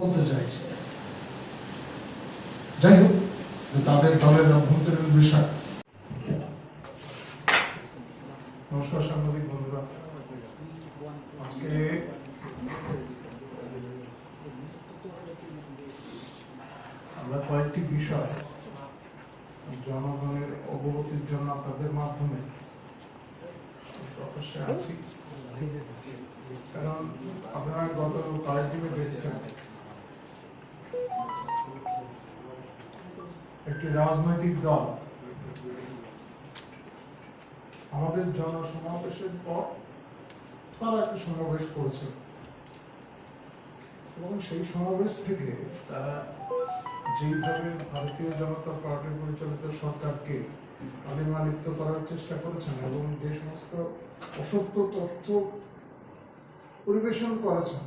বলতে চাইছে। যাই হোক, তাদের দলের অভ্যন্তরীণ বিষয়। নমস্কার সাংবাদিক বন্ধুরা। আজকে আমরা কয়েকটি বিষয় জনগণের অবগতির জন্য আপনাদের মাধ্যমে আছি। কারণ আপনারা গত কয়েকদিনে দেখছেন একটি রাজনৈতিক দল। আমাদের জনসমাবেশের পর তারা একটি সমাবেশ করেছে। এবং সেই সমাবেশ থেকে তারা যেইভাবে ভারতীয় জনতা পার্টি পরিচালিত সরকারকে কালিমালিপ্ত করার চেষ্টা করেছেন এবং যে সমস্ত অসত্য তথ্য পরিবেশন করেছেন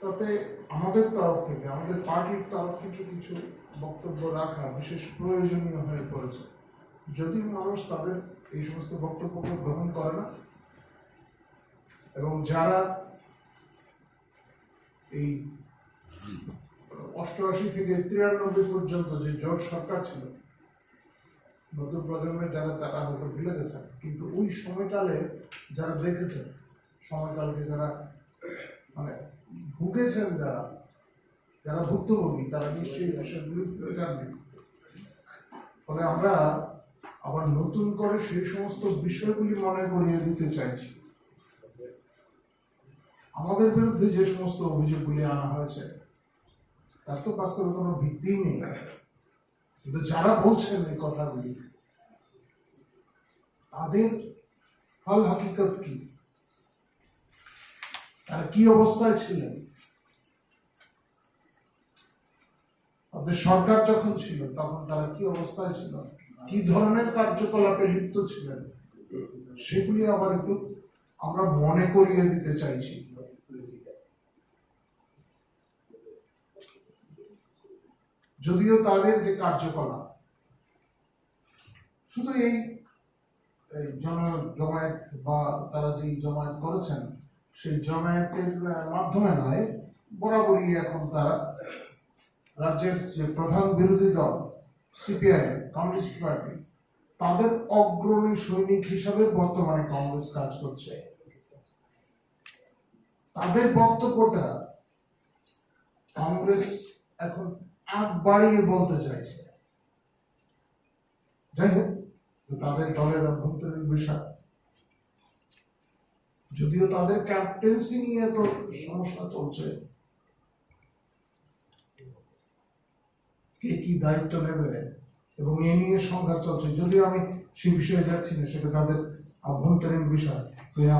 তাতে আমাদের তরফ থেকে, আমাদের পার্টির তরফ থেকে কিছু বক্তব্য রাখা বিশেষ প্রয়োজনীয় হয়ে পড়েছে। যদি মানুষ তাদের এই সমস্ত বক্তব্যকে গ্রহণ করে না, এবং যারা এই অষ্টআশি থেকে তিরানব্বই পর্যন্ত যে জোট সরকার ছিল, নতুন প্রজন্মের যারা তারা হয়তো ভুলে গেছেন, কিন্তু ওই সময়কালে যারা দেখেছেন, সময়কালকে যারা মানে ভুগেছেন যারা যারা ভুক্তভোগী, তারা নিশ্চয়ই বিষয়গুলি জানবেন। ফলে আমরা আবার নতুন করে সেই সমস্ত বিষয়গুলি মনে করিয়ে দিতে চাইছি। আমাদের বিরুদ্ধে যে সমস্ত অভিযোগগুলি আনা হয়েছে, তার তো বাস্তবে কোনো ভিত্তিই নেই। কিন্তু যারা বলছেন এই কথাগুলি, তাদের ফল হাকিকত কি? তারা কি অবস্থায় ছিলেন? তাদের সরকার যখন ছিল, তখন তারা কি অবস্থায় ছিল? কি ধরনের কার্যকলাপে লিপ্ত ছিলেন? সেগুলি আবার একটু আমরা মনে করিয়ে দিতে চাইছি। যদিও তাদের যে কার্যকলাপ, শুধু এই জন, জমায়েত বা তারা যে জমায়েত করেছেন, সেই জমায়েতের মাধ্যমে নয়, বরাবরই এখন তারা রাজ্যের যে প্রধান বিরোধী দল সিপিআই কমিউনিস্ট পার্টি তাদের অগ্রণী সৈনিক হিসাবে বর্তমানে কংগ্রেস কাজ করছে। তাদের বক্তব্যটা কংগ্রেস এখন আগ বাড়িয়ে বলতে চাইছে। যাই হোক, তাদের দলের অভ্যন্তরীণ বিষয়। যদিও তাদের ক্যাপ্টেন্সি নিয়ে তো সমস্যা চলছে কে কি দায়িত্ব নেবে এবং এ নিয়ে সংঘাত চলছে? যদিও আমি সে বিষয়ে যাচ্ছি না, সেটা তাদের আভ্যন্তরীণ বিষয়।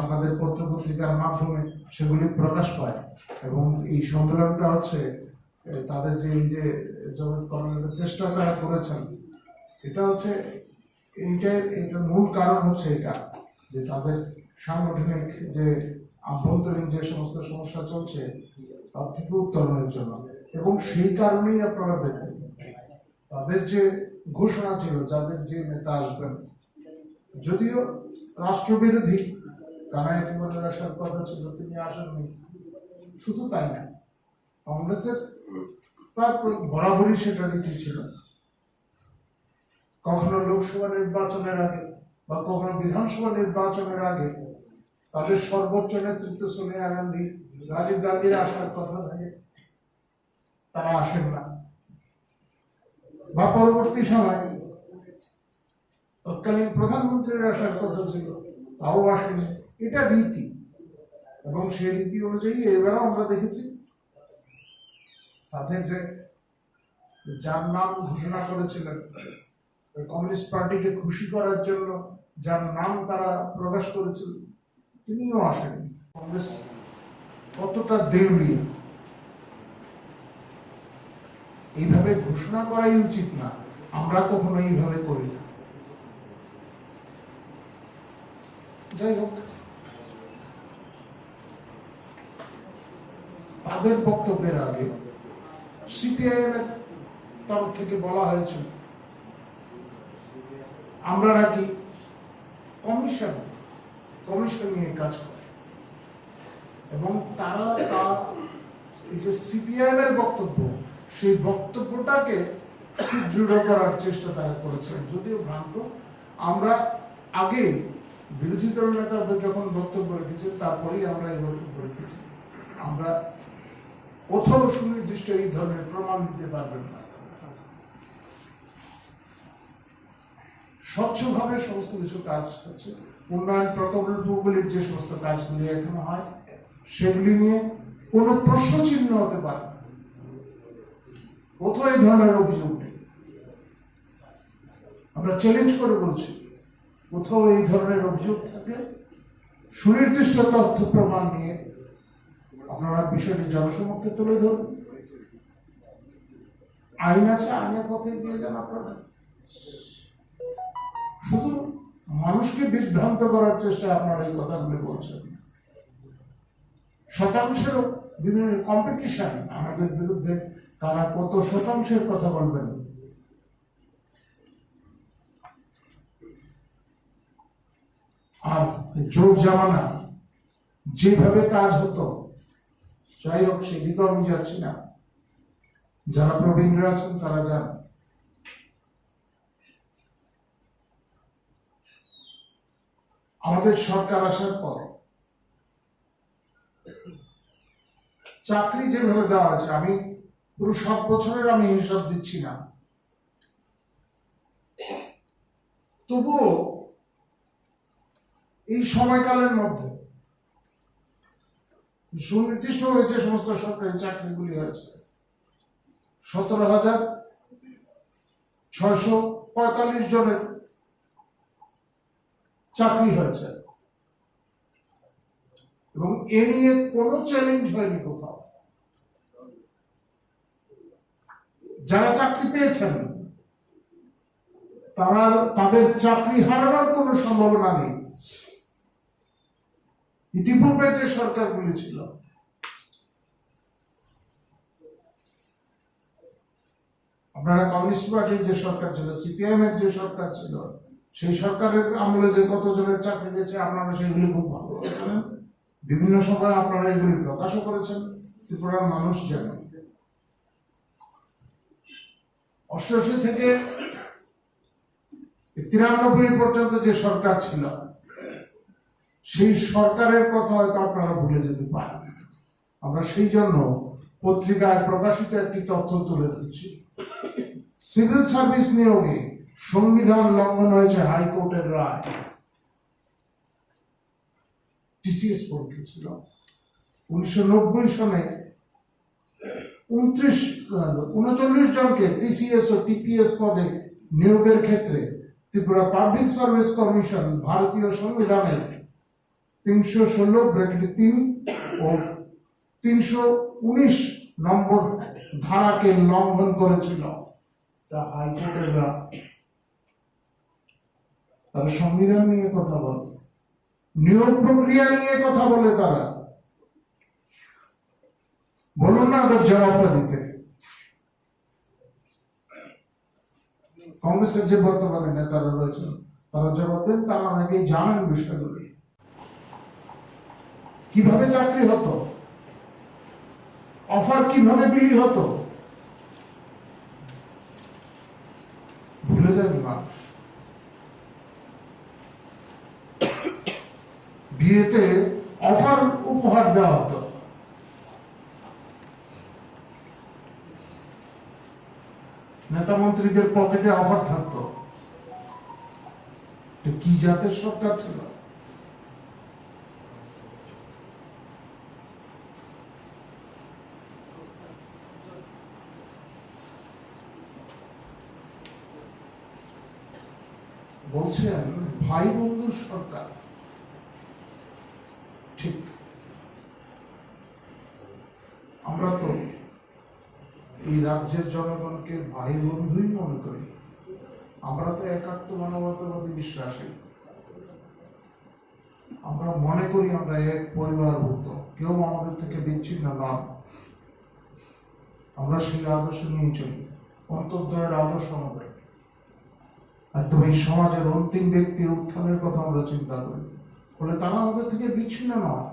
আপনাদের পত্র পত্রিকার মাধ্যমে সেগুলি প্রকাশ পায়। এবং এই সম্মেলনটা হচ্ছে তাদের যে এই যে জগৎকরণের চেষ্টা তারা করেছেন, এটা হচ্ছে এইটার এটার মূল কারণ হচ্ছে এটা, যে তাদের সাংগঠনিক যে আভ্যন্তরীণ যে সমস্ত সমস্যা চলছে, তার থেকে উত্তরণের জন্য। এবং সেই কারণেই আপনারা দেখেন তাদের যে ঘোষণা ছিল, যাদের যে নেতা আসবেন, যদিও রাষ্ট্রবিরোধী কানাই কুমারের আসার কথা ছিল, তিনি আসেননি। শুধু তাই না, কংগ্রেসের প্রায় বরাবরই সেটা নীতি ছিল। কখনো লোকসভা নির্বাচনের আগে বা কখনো বিধানসভা নির্বাচনের আগে তাদের সর্বোচ্চ নেতৃত্ব সোনিয়া গান্ধী, রাজীব গান্ধীর আসার কথা থাকে তারা আসেন না। বা পরবর্তী সময় তৎকালীন প্রধানমন্ত্রীর আসার কথা ছিল, তাও আসেনি। এটা রীতি। এবং সেই রীতি অনুযায়ী এবারও আমরা দেখেছি। তাদের যে যার নাম ঘোষণা করেছিলেন কমিউনিস্ট পার্টিকে খুশি করার জন্য যার নাম তারা প্রকাশ করেছিল, তিনিও আসেননি। কংগ্রেস কতটা দেউলিয়া। এইভাবে ঘোষণা করাই উচিত না। আমরা কখনো এইভাবে করি না। যাই হোক। তাদের বক্তব্যের আগে সিপিআইএম এর তরফ থেকে বলা হয়েছে, আমরা নাকি কমিশন কমিশন নিয়ে কাজ করে। এবং তারা তা এই যে সিপিআইএম এর বক্তব্য সেই বক্তব্যটাকে সুদৃঢ় করার চেষ্টা তারা করেছেন। যদিও ভ্রান্ত, আমরা আগে বিরোধী দল নেতা যখন বক্তব্য রেখেছেন, তারপরেই আমরা এই বক্তব্য রেখেছি। আমরা কোথাও সুনির্দিষ্ট এই ধরনের প্রমাণ দিতে পারবেন না। স্বচ্ছভাবে সমস্ত কিছু কাজ হচ্ছে। উন্নয়ন প্রকল্পগুলির যে সমস্ত কাজগুলি এখনও হয়, সেগুলি নিয়ে কোনো প্রশ্ন চিহ্ন হতে পারে না। কোথাও এই ধরনের অভিযোগ নেই? আমরা চ্যালেঞ্জ করে বলছি, কোথাও এই ধরনের অভিযোগ থাকলে সুনির্দিষ্ট তথ্য প্রমাণ নিয়ে আপনারা বিষয়টি জনসমক্ষে তুলে ধরুন। আইন আছে, আইনের পথে গিয়ে যান আপনারা। শুধু মানুষকে বিভ্রান্ত করার চেষ্টা আপনারা এই কথাগুলো বলছেন শতাংশের বিভিন্ন কম্পিটিশন আমাদের বিরুদ্ধে কারা কত শতাংশের কথা বলবেন? আর জোর জামানা, যেভাবে কাজ হতো, যাই হোক সেদিকেও আমি যাচ্ছি না। যারা প্রবীণরা আছেন, তারা যান। আমাদের সরকার আসার পর, চাকরি যেভাবে দেওয়া আছে, আমি পুরো সাত বছরের আমি হিসাব দিচ্ছি না। তবুও এই সময়কালের মধ্যে সুনির্দিষ্ট যে সমস্ত সরকারি চাকরিগুলি হয়েছে। সতেরো হাজার ছয়শো পঁয়তাল্লিশ জনের চাকরি হয়েছে। এবং এ নিয়ে কোনো চ্যালেঞ্জ হয়নি কোথাও। যারা চাকরি পেয়েছেন, তারা তাদের চাকরি হারানোর কোনো সম্ভাবনা নেই। ইতিপূর্বে যে সরকারগুলি ছিল, আপনারা কমিউনিস্ট পার্টির যে সরকার ছিল, সিপিআইএম এর যে সরকার ছিল, সেই সরকারের আমলে যে কতজনের চাকরি দিয়েছে আপনারা সেগুলি খুব ভালো জানেন। বিভিন্ন সময় আপনারা এগুলি প্রকাশও করেছেন ত্রিপুরার মানুষ জানে। অষ্টআশি থেকে তিরানব্বই পর্যন্ত যে সরকার ছিল, সেই সরকারের কথা হয়তো আপনারা ভুলে যেতে পারেন। আমরা সেই জন্য পত্রিকায় প্রকাশিত একটি তথ্য তুলে ধরছি। সিভিল সার্ভিস নিয়োগে সংবিধান লঙ্ঘন হয়েছে হাইকোর্টের রায়। টিসিএস পরীক্ষা ছিল। উনিশশো নব্বই সনে উনত্রিশ উনচল্লিশ জনকে টিসিএস ও টিপিএস পদে নিয়োগের ক্ষেত্রে ত্রিপুরা পাবলিক সার্ভিস কমিশন ভারতীয় সংবিধানের তিনশো ষোলো ব্র্যাকেট তিন ও তিনশো উনিশ নম্বর ধারাকে লঙ্ঘন করেছিল। তা হাইকোর্টের তারা সংবিধান নিয়ে কথা বলে। নিয়োগ প্রক্রিয়া নিয়ে কথা বলে তারা। বলুন না ওদের জবাবটা দিতে। কংগ্রেসের যে বর্তমানে নেতারা রয়েছেন, তারা জবাব দেন, তারা অনেকেই জানেন বিষয়গুলি। কীভাবে চাকরি হতো? অফার কীভাবে বিলি হতো? ভুলে যায়নি মানুষ। বিয়েতে অফার উপহার দেওয়া হতো। নেতা মন্ত্রীদের পকেটে অফার থাকতো। কি জাতের সরকার ছিল? বলছেন ভাই বন্ধুর সরকার ঠিক আমরা তো এই রাজ্যের জনগণকে ভাই বন্ধুই মনে করি। আমরা তো একাত্ম মানবতাবাদী বিশ্বাসী। আমরা মনে করি আমরা এক পরিবারভুক্ত। কেউ আমাদের থেকে বিচ্ছিন্ন নন আমরা সেই আদর্শ নিয়ে চলি। অন্তর্দয়ের আদর্শ আমাদের। একদম এই সমাজের অন্তিম ব্যক্তির উত্থানের কথা আমরা চিন্তা করি। ফলে তারা আমাদের থেকে বিচ্ছিন্ন নয়।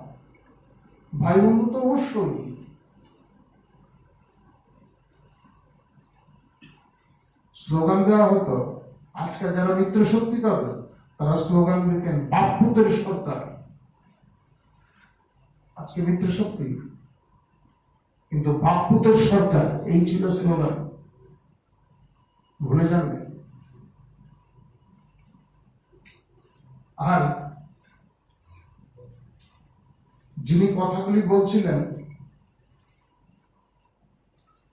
ভাই বন্ধু তো অবশ্যই। স্লোগান দেওয়া হতো, আজকে যারা মিত্র শক্তি তাদের তারা স্লোগান দিতেন বাপুতের সরকার আজকে মিত্র শক্তি কিন্তু বাপুতের সরকার এই ছিল স্লোগান। ভুলে যাননি। আর যিনি কথাগুলি বলছিলেন,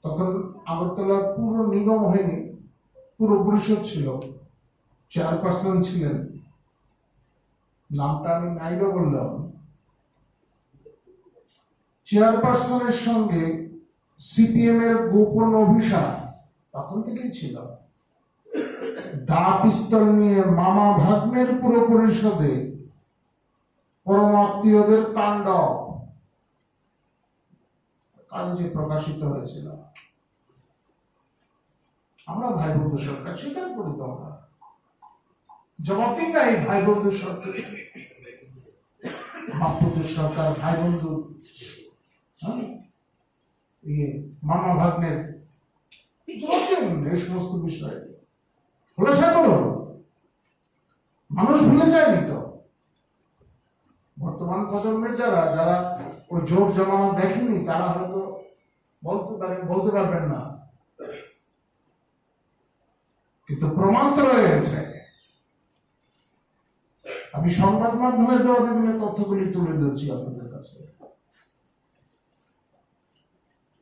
তখন আগরতলা পুরো নিগম হয়নি পুরো পরিষদ ছিল। চেয়ারপারসন ছিলেন। নামটা আমি নাইবা বললাম। চেয়ারপারসনের সঙ্গে সিপিএম এর গোপন অভিশাপ তখন থেকেই ছিল। দা পিস্তল নিয়ে মামা ভাগ্নের পুরো পরিষদে পরমাত্মীয়দের তাণ্ডব। কাগজে প্রকাশিত হয়েছিল। আমরা ভাই বন্ধু সরকার স্বীকার করি তো আমরা জবাব না এই ভাই বন্ধু সরকার। বাপুদের সরকার ভাই বন্ধু হ্যাঁ? ইয়ে মামা ভাগ্নের। এই সমস্ত বিষয়ে। খোলাসা করুন মানুষ ভুলে যায়নি তো। বর্তমান প্রজন্মের যারা যারা ওই জোর জমানো দেখেনি তারা হয়তো বলতে পারেন বলতে পারবেন না। কিন্তু প্রমাণ তো রয়ে গেছে আমি সংবাদ মাধ্যমের দেওয়া বিভিন্ন তথ্যগুলি তুলে ধরছি আপনাদের কাছে।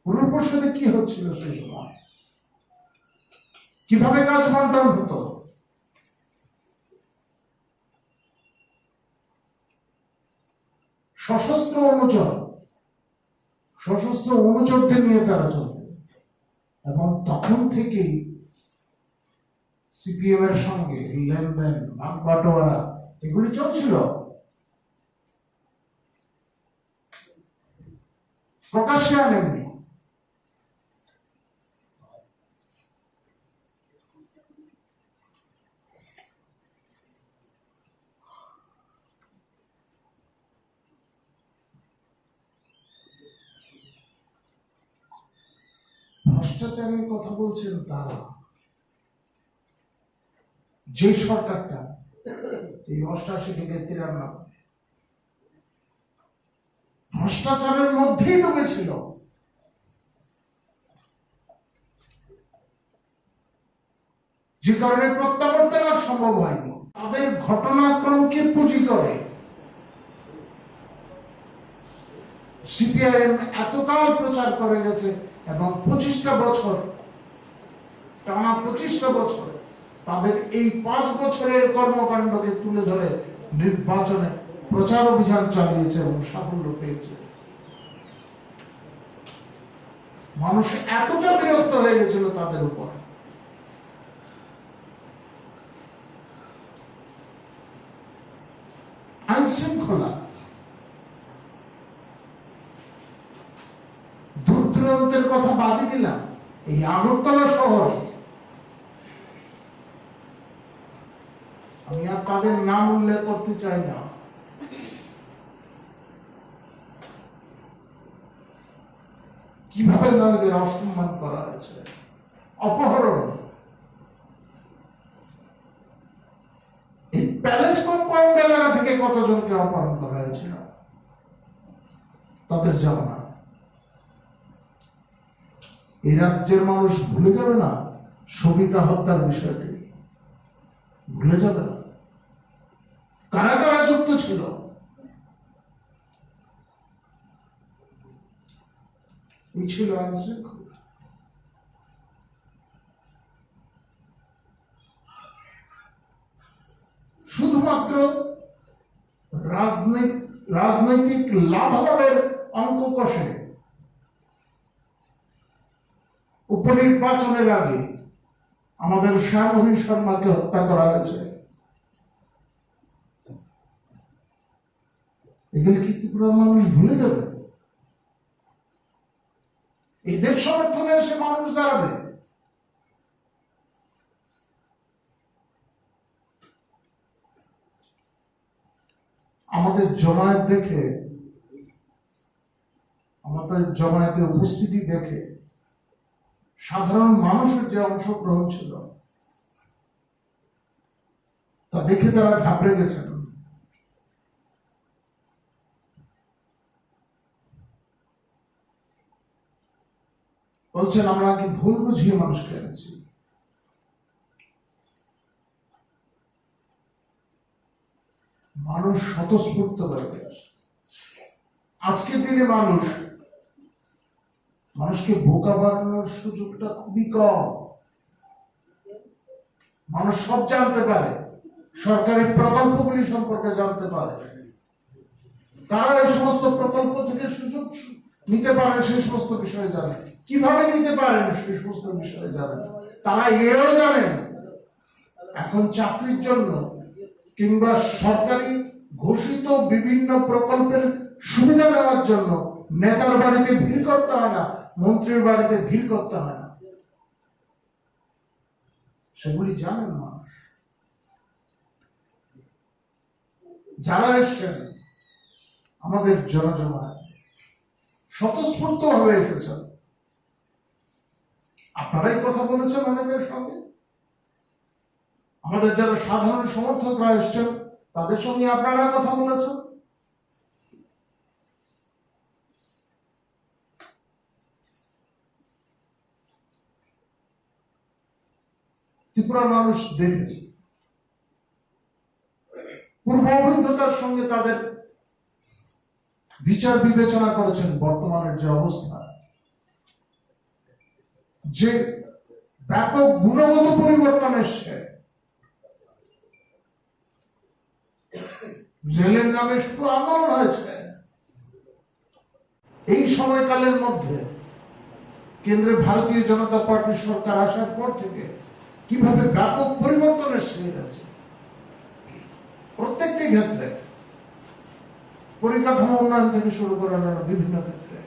পূর্বপুর কি হচ্ছিল সেই সময়? কীভাবে কাজ বন্টন হতো? সশস্ত্র অনুচর, সশস্ত্র অনুচরদের নিয়ে তারা চলবে এবং তখন থেকেই সিপিএম এর সঙ্গে লেনদেন ভাগ বাটোয়ারা এগুলি চলছিল। প্রকাশ্যে আনেননি। ভ্রষ্টাচারের কথা বলছেন তারা। যে সরকারটা এই অষ্টাশি থেকে তিরানব্বই ভ্রষ্টাচারের মধ্যেই ডুবেছিল। যে কারণে প্রত্যাবর্তন আর সম্ভব হয়নি। তাদের ঘটনাক্রমকে পুঁজি করে? সিপিআইএম এতকাল প্রচার করে গেছে এবং পঁচিশটা বছর, টানা পঁচিশটা বছর তাদের এই পাঁচ বছরের কর্মকাণ্ডকে তুলে ধরে নির্বাচনে প্রচার অভিযান চালিয়েছে এবং সাফল্য পেয়েছে। মানুষ এতটা বিরক্ত হয়ে গেছিল তাদের উপর। আইন শৃঙ্খলা দূর দূরান্তের কথা বাদই দিলাম। এই আগরতলা শহরে আমি আর তাদের নাম উল্লেখ করতে চাই না। কীভাবে নারীদের অসম্মান করা হয়েছে? অপহরণ। এই প্যালেস কম্পাউন্ড এলাকা থেকে কতজনকে অপহরণ করা হয়েছিল তাদের জানা এই রাজ্যের মানুষ ভুলে যাবে না সবিতা হত্যার বিষয়টি। ভুলে যাবে না। কারা কারা যুক্ত ছিল? শুধুমাত্র রাজনৈতিক লাভালাভের অঙ্ক কষে। উপনির্বাচনের আগে আমাদের শ্যামহরি শর্মাকে হত্যা করা হয়েছে। এগুলি কি ত্রিপুরার মানুষ ভুলে যাবে? এদের সমর্থনে এসে মানুষ দাঁড়াবে। আমাদের জমায়েত দেখে, আমাদের জমায়েতের উপস্থিতি দেখে সাধারণ মানুষের যে অংশগ্রহণ ছিল, তা দেখে তারা ঘাবড়ে গেছেন। বলছেন, আমরা কি ভুল বুঝিয়ে মানুষকে এনেছি? মানুষ স্বতঃস্ফূর্ত আসে। আজকের দিনে মানুষ, মানুষকে বোকা বানানোর সুযোগটা খুবই কম। মানুষ সব জানতে পারে সরকারি প্রকল্পগুলি সম্পর্কে জানতে পারে। কারা এই সমস্ত প্রকল্প থেকে সুযোগ নিতে পারেন সেই সমস্ত বিষয়ে জানে কীভাবে নিতে পারেন সেই সমস্ত বিষয়ে জানেন? তারা এও জানেন, এখন চাকরির জন্য কিংবা সরকারি ঘোষিত বিভিন্ন প্রকল্পের সুবিধা নেওয়ার জন্য নেতার বাড়িতে ভিড় করতে হয় না, মন্ত্রীর বাড়িতে ভিড় করতে হয় না। সেগুলি জানেন মানুষ। যারা এসছেন, আমাদের জনজমায় স্বতঃস্ফূর্ত ভাবে এসেছেন আপনারাই কথা বলেছেন অনেকের সঙ্গে। আমাদের যারা সাধারণ সমর্থকরা এসছেন, তাদের সঙ্গে আপনারা কথা বলেছেন। ত্রিপুরা মানুষ দেখেছে। পূর্ব অভিজ্ঞতার সঙ্গে তাদের বিচার বিবেচনা করেছেন বর্তমানের যে অবস্থা, যে ব্যাপক গুণগত পরিবর্তন এসছে, রেলের নামে শুধু আন্দোলন হয়েছে, এই সময়কালের মধ্যে কেন্দ্রে ভারতীয় জনতা পার্টি সরকার আসার পর থেকে কীভাবে ব্যাপক পরিবর্তন এসছে এই প্রত্যেকটি ক্ষেত্রে পরিকাঠামো উন্নয়ন থেকে শুরু করে অন্যান্য বিভিন্ন ক্ষেত্রে।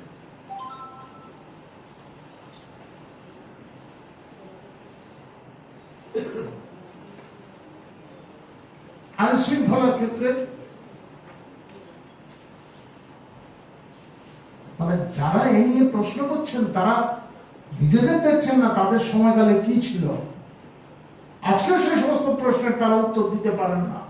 আইন শৃঙ্খলার ক্ষেত্রে মানে যারা এ নিয়ে প্রশ্ন করছেন, তারা নিজেদের দেখছেন না তাদের সময়কালে কি ছিল। আজকেও সেই সমস্ত প্রশ্নের তারা উত্তর দিতে পারেন না।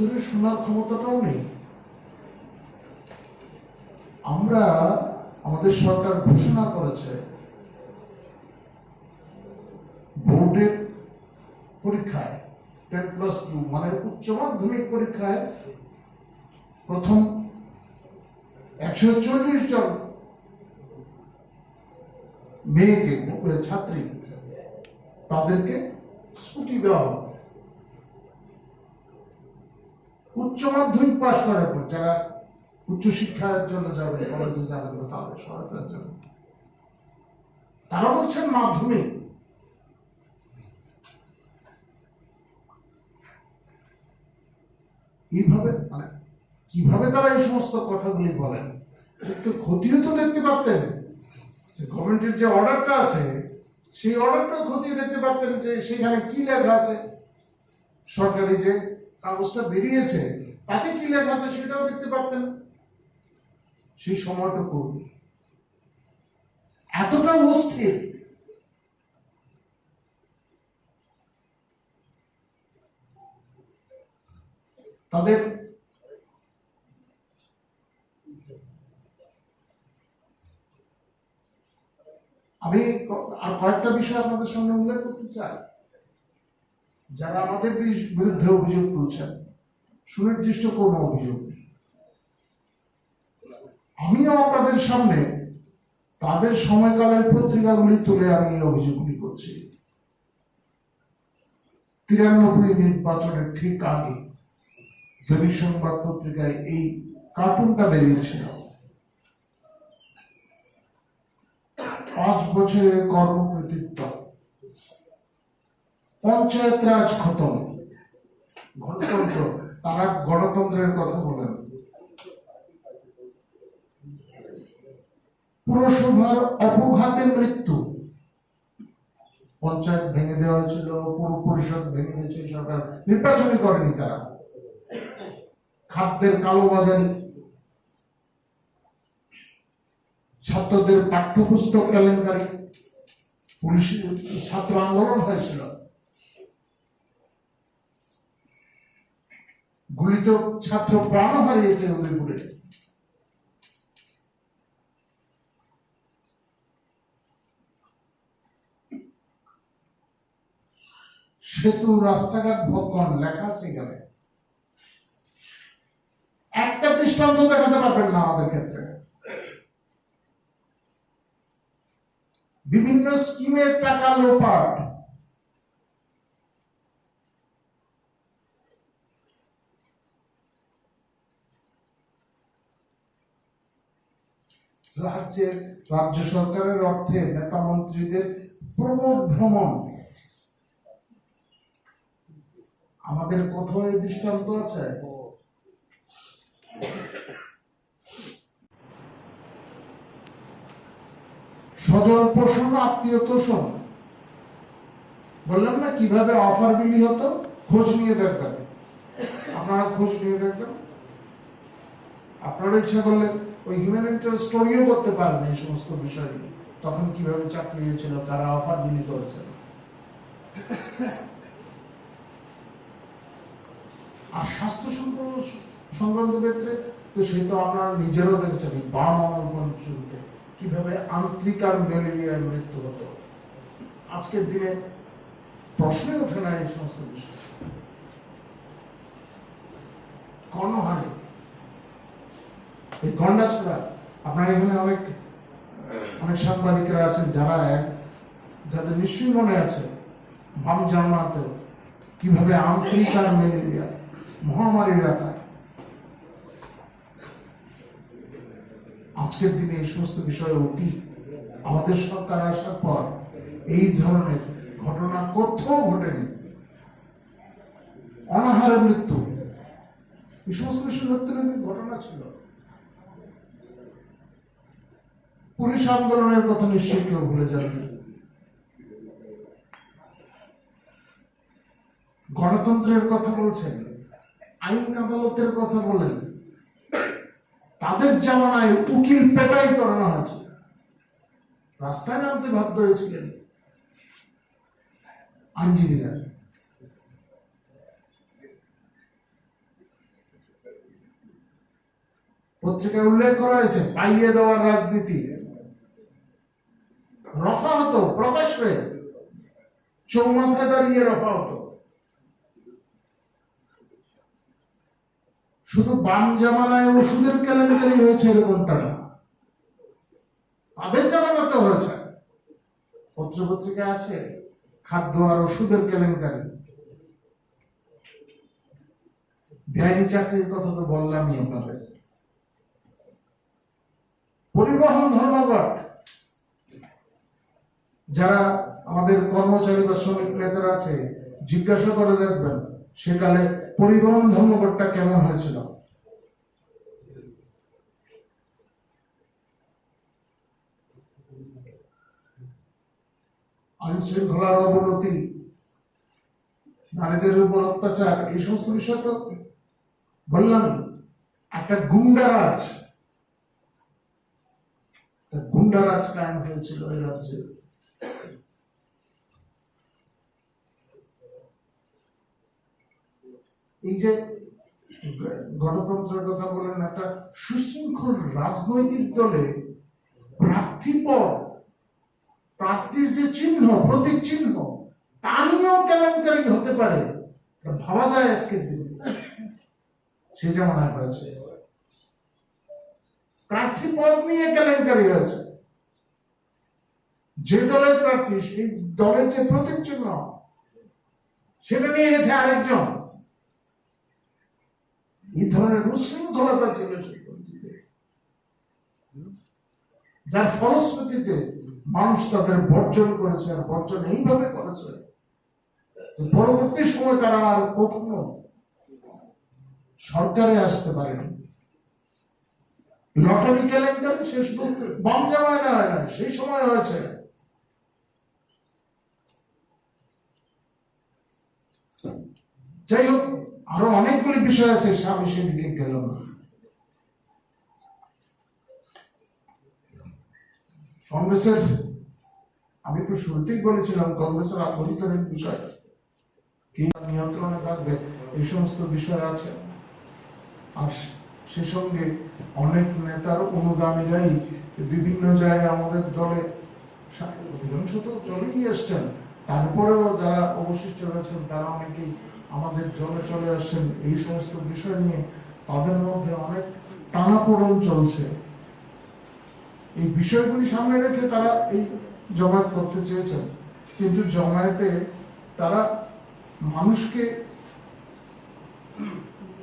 ধরে শোনার ক্ষমতাটাও নেই। আমরা আমাদের সরকার ঘোষণা করেছে বোর্ডের পরীক্ষায় টেন প্লাস টু মানে উচ্চ মাধ্যমিক পরীক্ষায় প্রথম একশো চল্লিশ জন মেয়েকে, ছাত্রী, তাদেরকে স্কুটি দেওয়া হবে উচ্চ মাধ্যমিক পাশ করার পর যারা উচ্চ শিক্ষার জন্য যাবে, কলেজে যাবে তাদের সহায়তার জন্য, তারা বলছেন মাধ্যমিক। এইভাবে মানে কীভাবে তারা এই সমস্ত কথাগুলি বলেন? একটু ক্ষতিও তো দেখতে পারতেন। যে গভর্নমেন্টের যে অর্ডারটা আছে, সেই অর্ডারটা খতিয়ে দেখতে পারতেন যে সেখানে কি লেখা আছে। সরকারি যে কাগজটা বেরিয়েছে, তাতে কি লেখা আছে সেটাও দেখতে পারতেন। সেই সময়টুকু এতটা অস্থির। তাদের আমি আর কয়েকটা বিষয় আপনাদের সামনে উল্লেখ করতে চাই। যারা আমাদের বিরুদ্ধে অভিযোগ তুলছেন, সুনির্দিষ্ট কোনো অভিযোগ নেই। আমিও আপনাদের সামনে তাদের সময়কালের পত্রিকাগুলি তুলে আমি এই অভিযোগগুলি করছি। তিরানব্বই নির্বাচনের ঠিক আগে দৈনিক সংবাদ পত্রিকায় এই কার্টুনটা বেরিয়েছিল। পাঁচ বছরের কর্মকৃতিত্ব পঞ্চায়েত রাজ খতম। গণতন্ত্র, তারা গণতন্ত্রের কথা বলেন। পুরসভার অপঘাতে মৃত্যু। পঞ্চায়েত ভেঙে দেওয়া হয়েছিল, পুর পরিষদ ভেঙে দিয়েছে, সরকার নির্বাচনই করেনি তারা। খাদ্যের কালো কালোবাজারি ছাত্রদের পাঠ্যপুস্তক কেলেঙ্কারি। পুলিশ ছাত্র আন্দোলন হয়েছিল। গুলিত ছাত্র প্রাণ হারিয়েছে উদয়পুরে সেতু, রাস্তাঘাট ভক্ষণ লেখা আছে এখানে। একটা দৃষ্টান্ত দেখাতে পারবেন না আমাদের ক্ষেত্রে। বিভিন্ন স্কিমের টাকা লোপাট রাজ্যের, রাজ্য সরকারের অর্থে নেতা মন্ত্রীদের প্রমোদ ভ্রমণ। আমাদের কোথাও এই দৃষ্টান্ত আছে? স্বজন পোষণ আত্মীয় তোষণ। বললাম না, কীভাবে অফার বিলি হতো? খোঁজ নিয়ে দেখবেন। আপনারা খোঁজ নিয়ে দেখবেন। আপনারা ইচ্ছা করলে ওই হিউম্যানিটার স্টোরিও করতে পারেন এই সমস্ত বিষয় নিয়ে। তখন কীভাবে চাকরি হয়েছিল তারা অফার বিলি করেছে। আর স্বাস্থ্য সংক্রান্ত ক্ষেত্রে, তো সে তো আপনারা নিজেরাও দেখেছেন বাম আমল পঞ্চমীতে কীভাবে আন্তরিক আর ম্যালেরিয়ায় মৃত্যু হতো। আজকের দিনে প্রশ্নই ওঠে না এই সমস্ত বিষয়। কর্ণহারে এই গন্ডাছড়া আপনার এখানে অনেক অনেক সাংবাদিকরা আছেন, যারা এক, যাদের নিশ্চয়ই মনে আছে, বাম কীভাবে ম্যালেরিয়া, মহামারী রাখায় আজকের দিনে এই সমস্ত বিষয়ে অতি, আমাদের সরকার আসার পর এই ধরনের ঘটনা কোথাও ঘটেনি। অনাহারে মৃত্যু। এই সমস্ত বিষয় ঘটনা ছিল। পুলিশ আন্দোলনের কথা নিশ্চয়ই কেউ ভুলে যাবে। গণতন্ত্রের কথা বলছেন, আইন আদালতের কথা বলেন, তাদের জামানায় উকিল পেটাই করানো হয়েছে। রাস্তায় নামতে বাধ্য হয়েছিলেন আইনজীবীরা। পত্রিকায় উল্লেখ করা হয়েছে, পাইয়ে দেওয়ার রাজনীতি। রফা হতো প্রকাশ্যে চৌমাথায় দাঁড়িয়ে রফা হতো শুধু বাম জামানায় ওষুধের কেলেঙ্কারি হয়েছে এরকমটা না। তাদের জামানাতে হয়েছে। পত্রপত্রিকা আছে, খাদ্য আর ওষুধের কেলেঙ্কারি। বেআইনি চাকরির কথা তো বললামই আপনাদের। পরিবহন ধর্মঘট যারা আমাদের কর্মচারী বা শ্রমিক নেতারা আছে, জিজ্ঞাসা করে দেখবেন সেকালে পরিবহন ধর্মঘটটা কেমন হয়েছিল। আইন শৃঙ্খলার অবনতি, নারীদের উপর অত্যাচার, এই সমস্ত বিষয় তো বললাম, একটা গুন্ডারাজ গুন্ডারাজ কায়েম হয়েছিল এই রাজ্যে। এই যে গণতন্ত্রের কথা বলেন একটা সুশৃঙ্খল রাজনৈতিক দলে প্রার্থী পদ প্রার্থীর যে চিহ্ন, প্রতীক চিহ্ন, তা নিয়েও কেলেঙ্কারি হতে পারে। ভাবা যায় আজকের দিনে। সে যেমন হয়েছে। প্রার্থী পদ নিয়ে কেলেঙ্কারি হয়েছে। যে দলের প্রার্থী, সেই দলের যে প্রতীক চিহ্ন, সেটা নিয়ে গেছে আরেকজন। এই ধরনের উশৃঙ্খলতা ছিল সেই পদ্ধতিতে যার ফলশ্রুতিতে মানুষ তাদের বর্জন করেছে আর বর্জন এইভাবে করেছে পরবর্তী সময় তারা আর কখনো সরকারে আসতে পারেনি। লটারি সে শুধু বাম জামায় না হয় না সেই সময় হয়েছে। যাই হোক, আরও অনেকগুলি বিষয় আছে স্বামী সেদিকে গেল না। কংগ্রেসের, আমি একটু শুরুতেই বলেছিলাম, কংগ্রেসের আভ্যন্তরীণ বিষয়, কি নিয়ন্ত্রণে থাকবে, এই সমস্ত বিষয় আছে। আর সে- সে সঙ্গে অনেক নেতার অনুগামীরাই বিভিন্ন জায়গায় আমাদের দলে অধিকাংশ তো চলেই এসছেন। তারপরেও যারা অবশিষ্ট রয়েছেন, তারা অনেকেই আমাদের দলে চলে আসছেন এই সমস্ত বিষয় নিয়ে তাদের মধ্যে অনেক টানাপোড়েন চলছে। এই বিষয়গুলি সামনে রেখে তারা এই জমায়েত করতে চেয়েছেন। কিন্তু জমায়েতে তারা মানুষকে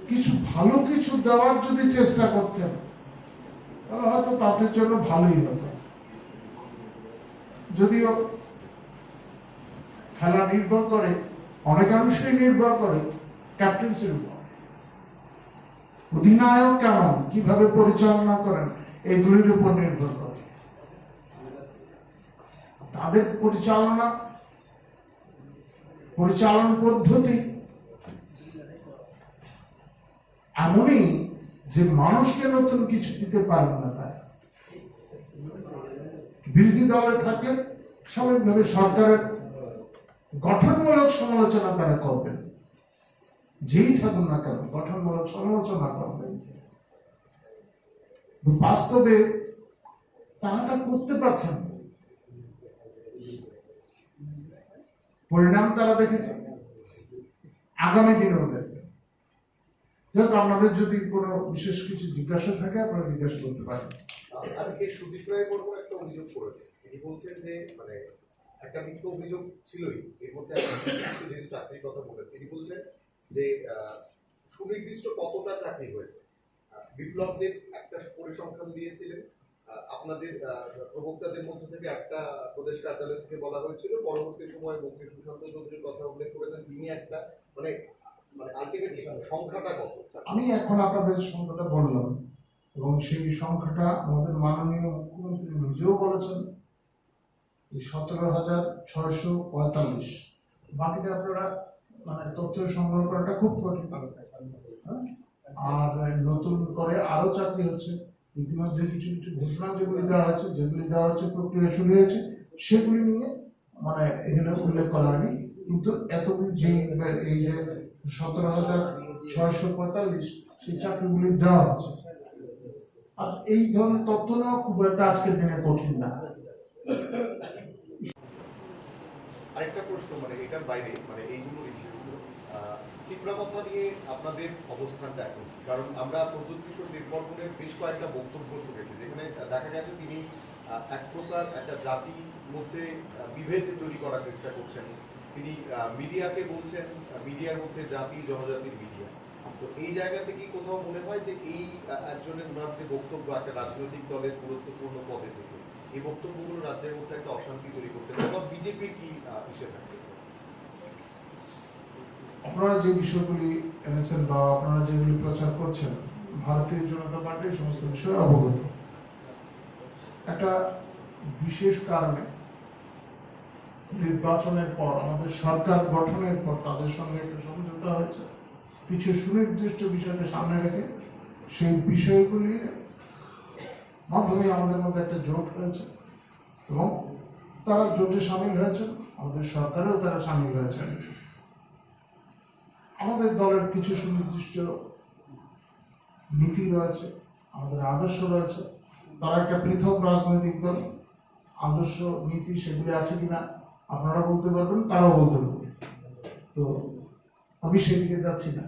কিছু ভালো কিছু দেওয়ার যদি চেষ্টা করতেন, তাহলে হয়তো তাদের জন্য ভালোই হতো। যদিও খেলা নির্ভর করে অনেকাংশেই নির্ভর করে ক্যাপ্টেন্সির উপর। অধিনায়ক কেমন, কীভাবে পরিচালনা করেন, এগুলির উপর নির্ভর করে। তাদের পরিচালনা, পরিচালন পদ্ধতি এমনই যে মানুষকে নতুন কিছু দিতে পারবে না তাই বিরোধী দলে থাকলে স্বাভাবিকভাবে সরকারের গঠনমূলক সমালোচনা তারা করবেন? যেই থাকুন না কেন, গঠনমূলক সমালোচনা করবেন। বাস্তবে তারা তা করতে পারছেন। পরিণাম তারা দেখেছে। আগামী দিনেও দেখবে। যাক, আপনাদের যদি কোনো বিশেষ কিছু জিজ্ঞাসা থাকে, আপনারা জিজ্ঞাসা করতে পারেন। আজকে সুদীপ রায় বর্মন একটা অভিযোগ করেছে তিনি বলছেন যে মানে একাধিক তো অভিযোগ ছিলই। এর মধ্যে একটা যেহেতু চাকরির কথা বলেন তিনি বলছেন যে সুনির্দিষ্ট কতটা চাকরি হয়েছে। বিপ্লবদের একটা পরিসংখ্যান দিয়েছিলেন। আপনাদের প্রবক্তাদের মধ্য থেকে একটা প্রদেশ কার্যালয় থেকে বলা হয়েছিল। পরবর্তী সময় মন্ত্রী সুশান্ত চৌধুরীর কথা উল্লেখ করেছেন। তিনি একটা মানে মানে আলটিমেটলি সংখ্যাটা কত? আমি এখন আপনাদের সংখ্যাটা বললাম। এবং সেই সংখ্যাটা আমাদের মাননীয় মুখ্যমন্ত্রী নিজেও বলেছেন। সতেরো হাজার ছয়শো পঁয়তাল্লিশ। বাকিটা আপনারা মানে তথ্য সংগ্রহ করাটা খুব কঠিন হ্যাঁ? আর নতুন করে আরও চাকরি হচ্ছে। ইতিমধ্যে কিছু কিছু ঘোষণা যেগুলি দেওয়া হয়েছে, যেগুলি দেওয়া হচ্ছে প্রক্রিয়া শুরু হয়েছে, সেগুলি নিয়ে মানে এখানে উল্লেখ করা হয়নি। কিন্তু এতগুলি যে এই যে সতেরো হাজার ছয়শো পঁয়তাল্লিশ, সেই চাকরিগুলি দেওয়া হচ্ছে। আর এই ধরনের তথ্য নেওয়া খুব একটা আজকের দিনে কঠিন না। আরেকটা প্রশ্ন মানে এটার বাইরে মানে এইগুলোর তীব্র কথা নিয়ে আপনাদের অবস্থানটা এখন কারণ আমরা প্রদ্যুৎ কিশোর দেববর্মনের বেশ কয়েকটা বক্তব্য শুনেছি, যেখানে দেখা গেছে তিনি এক প্রকার একটা জাতির মধ্যে বিভেদ তৈরি করার চেষ্টা করছেন। তিনি মিডিয়াকে বলছেন মিডিয়ার মধ্যে জাতি জনজাতির মিডিয়া। তো এই জায়গা থেকে কি কোথাও মনে হয় যে এই একজনের ওনার যে বক্তব্য একটা রাজনৈতিক দলের গুরুত্বপূর্ণ পদে থেকে, এই বক্তব্যগুলো রাজ্যের মধ্যে একটা অশান্তি তৈরি করতে পারে বা বিজেপির কি হিসেবে থাকতে আপনারা যে বিষয়গুলি এনেছেন বা আপনারা যেগুলি প্রচার করছেন, ভারতীয় জনতা পার্টি এই সমস্ত বিষয়ে অবগত। একটা বিশেষ কারণে নির্বাচনের পর, আমাদের সরকার গঠনের পর তাদের সঙ্গে একটা সমঝোতা হয়েছে। কিছু সুনির্দিষ্ট বিষয়কে সামনে রেখে সেই বিষয়গুলির মাধ্যমে আমাদের মধ্যে একটা জোট হয়েছে এবং তারা জোটে সামিল হয়েছেন আমাদের সরকারেও তারা সামিল হয়েছেন আমাদের দলের কিছু সুনির্দিষ্ট নীতি রয়েছে, আমাদের আদর্শ রয়েছে। তারা একটা পৃথক রাজনৈতিক দল, আদর্শ নীতি সেগুলি আছে কিনা আপনারা বলতে পারবেন, তারাও বলতে পারবেন। তো আমি সেদিকে যাচ্ছি না।